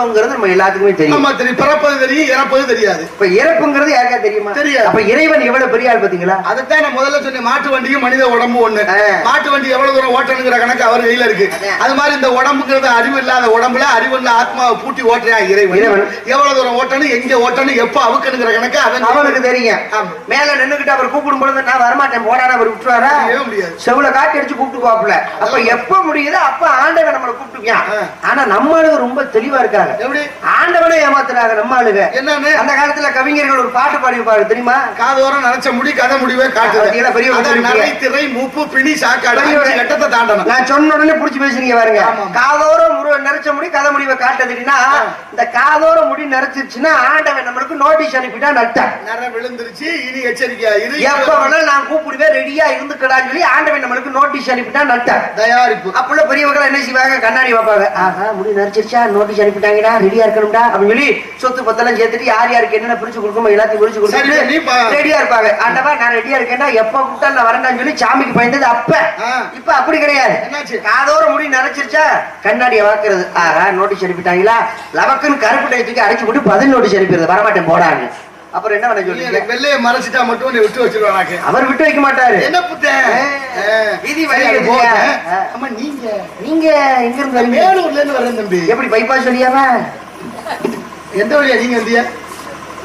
இறந்தவங்கிறது நம்ம எல்லாத்துக்குமே தெரியும். தெரியும். பிறப்பது தெரியும் இறப்பது தெரியாது. இப்ப இறப்புங்கிறது யாருக்கா தெரியுமா? தெரியாது. அப்ப இறைவன் எவ்வளவு பெரிய ஆள் பாத்தீங்களா அதைத்தான் நான் முதல்ல சொன்னேன். மாட்டு வண்டியும் மனித உடம்பு ஒண்ணு. மாட்டு வண்டி எவ்வளவு தூரம் ஓட்டணுங்கிற கணக்கு அவர் கையில இருக்கு. அது மாதிரி இந்த உடம்புங்கிறது அறிவு இல்லாத உடம்புல அறிவுள்ள ஆத்மாவை பூட்டி ஓட்டுறா இறைவன். எவ்வளவு தூரம் ஓட்டணும் எங்க ஓட்டணும் எப்ப அவுக்கணுங்கிற கணக்கு அவன் அவனுக்கு தெரியும். மேல நின்னுகிட்டு அவர் கூப்பிடும் பொழுது நான் வரமாட்டேன் போடான்னு அவர் முடியாது. செவுல காட்டி அடிச்சு கூப்பிட்டு போப்புல அப்ப எப்ப முடியுதோ அப்ப ஆண்டவன் நம்மளை கூப்பிட்டுவியான் ஆ. ஆனா நம்ம ஆளுங்க ரொம்ப தெளிவா இருக்காங்க எப்படி ஆண்டவனே ஏமாத்துறாங்க நம்ம ஆளுங்க. என்னன்னு? அந்த காலத்துல கவிஞர்கள் ஒரு பாட்டு பாடிப்பாரு தெரியுமா? காதோரம் நினைச்ச முடி கதை முடிவே பாத்தீங்களா, பெரிய திரை மூப்பு பிணி சாக்காடு கட்டத்தை தாண்டணும். நான் சொன்ன உடனே புடிச்சு பேசுறீங்க பாருங்க. காதோரம் முரு நிறைச்ச முடி கதை முடிவை காட்டுதுன்னா இந்த காதோரம் முடி நிறைச்சிருச்சுன்னா ஆண்டவன் நம்மளுக்கு நோட்டீஸ் அனுப்பிட்டா நட்டான் நரை விழுந்துருச்சு இனி எச்சரிக்கையா இரு. எப்ப வேணாலும் நான் கூப்பிடுவேன் ரெடியா இருந்துக்கடான்னு சொல்லி ஆண்டவன் நம்மளுக்கு நோட்டீஸ் அனுப்பிட்டா நட்டான் தயாரிப்பு. அப்பள்ள பெரியவங்க என்ன செய்வாங்க? கண்ணாடி வைப்பாங்க. ஆஹா முடி நரைச்சிருச்சா? நோட்டீஸ் அனுப்பிட்டாங்கடா ரெடியா இருக்கணும்டா. அப்படின்னு சொல்லி சொத்து பத்தெல்லாம் சேர்த்துட்டு யார் யாருக்கு என்னென்ன பிரிச்சு கொடுக்கணுமோ எல்லாத்தையும் பிரிச்சு ரெடியா இருப்பாங்க. ஆண்டவா நான் ரெடியா இருக்கேன்னா எப்ப கூப்பிட்டா நான் வரேன்டான்னு சொல்லி சாமிக்கு பயந்தது அப்ப. இப்ப அப்படி கிடையாது? காதோர முடி நரைச்சிருச்சா? கண்ணாடியை வாக்குறது ஆஹா நோட்டீஸ் அனுப்பிட்டாங்களா? லவக்குன்னு கருப்பு டயத்துக்கு அடைச்சு போட்டு பதில் நோட்டீஸ் அனுப்பிடுறது. வரமாட்டேன் போடான்னு. அப்புறம் என்ன பண்ண எனக்கு வெள்ளைய மறைச்சிட்டா மட்டும் நீ விட்டு வச்சிருவானாக்கு அவர் விட்டு வைக்க மாட்டாரு. என்ன புத்தேன் ஆ. விதி வழி சரி, எழுதியா? போட்டேன். ஆ. ஆமா நீங்க நீங்க எங்க இருந்து வரீங்க மேலூர்ல இருந்து வரேன் தம்பி. எப்படி பைபாஸ் வழியாவா எந்த வழியா நீங்க வந்தியா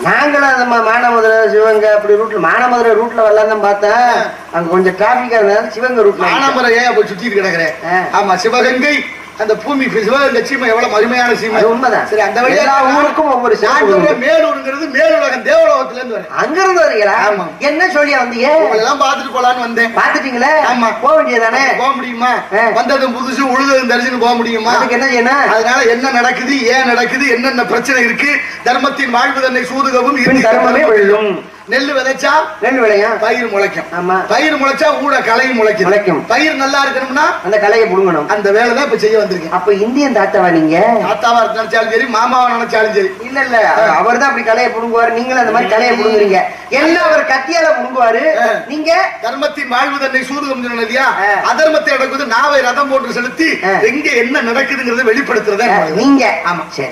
நாங்களும் அந்த மா- மானாமதுரை சிவகங்கை அப்படி ரூட்ல மானாமதுரை ரூட்ல வரலாம் தான் பார்த்தேன் அங்க கொஞ்சம் டிராபிக்கா இருந்தது சிவகங்கை ரூட்ல. ஆனமரை ஏன் போய் சுத்திட்டு கிடக்குறேன். ஆமா சிவகங்கை அந்த பூமி சிவகங்கை சீமை எவ்வளவு அருமையான சீமை உண்மைதான். சரி அந்த வழியா ஊருக்கும் ஒவ்வொரு. மேலூருங்கிறது மேலுலகம் தேவலோகத்துல இருந்து வரேன் அங்க இருந்து வரீங்களா? ஆமா. என்ன சொல்லியா வந்தீங்க? எல்லாம் பாத்துட்டு போலான்னு வந்தேன். பாத்துட்டீங்களே ஆமா. போக வேண்டியதானே போக முடியுமா. வந்ததும் புதுசு உழுததும் தரிசனம் போக முடியுமா? அதுக்கு என்ன செய்யணும்? அதனால என்ன நடக்குது ஏன் நடக்குது என்னென்ன பிரச்சனை இருக்கு தர்மத்தின் வாழ்வு தன்னை சூதுகவும் இறுதி தர்மமே. வெல்லும். நெல்லு விதைச்சா ரெண்டு விளையும் பயிர் முளைக்கும். ஆமா. பயிர் முளைச்சா ஊட களையும் முளைக்கும் முளைக்கும். பயிர் நல்லா இருக்கணும்னா அந்த கலையை புடுங்கணும். அந்த வேலை தான் இப்ப செய்ய வந்திருக்கேன் அப்ப இந்தியன் தாத்தாவா நீங்க? தாத்தாவா நினைச்சாலும் சரி மாமாவை நினைச்சாலும் சரி. இல்ல இல்ல. அவர் தான் அப்படி கலையை புடுங்குவாரு. நீங்களும் அந்த மாதிரி கலையை புடுங்குறீங்க. என்ன அவர் கத்தியால புடுங்குவாரு. நீங்க? தர்மத்தின் வாழ்வு தன்னை சூதுகம் சொன்னதியா. அதர்மத்தை நடக்குது நாவை ரதம் போன்று செலுத்தி. எங்க என்ன நடக்குதுங்கிறத வெளிப்படுத்துறதா. நீங்க? ஆமா. சரி.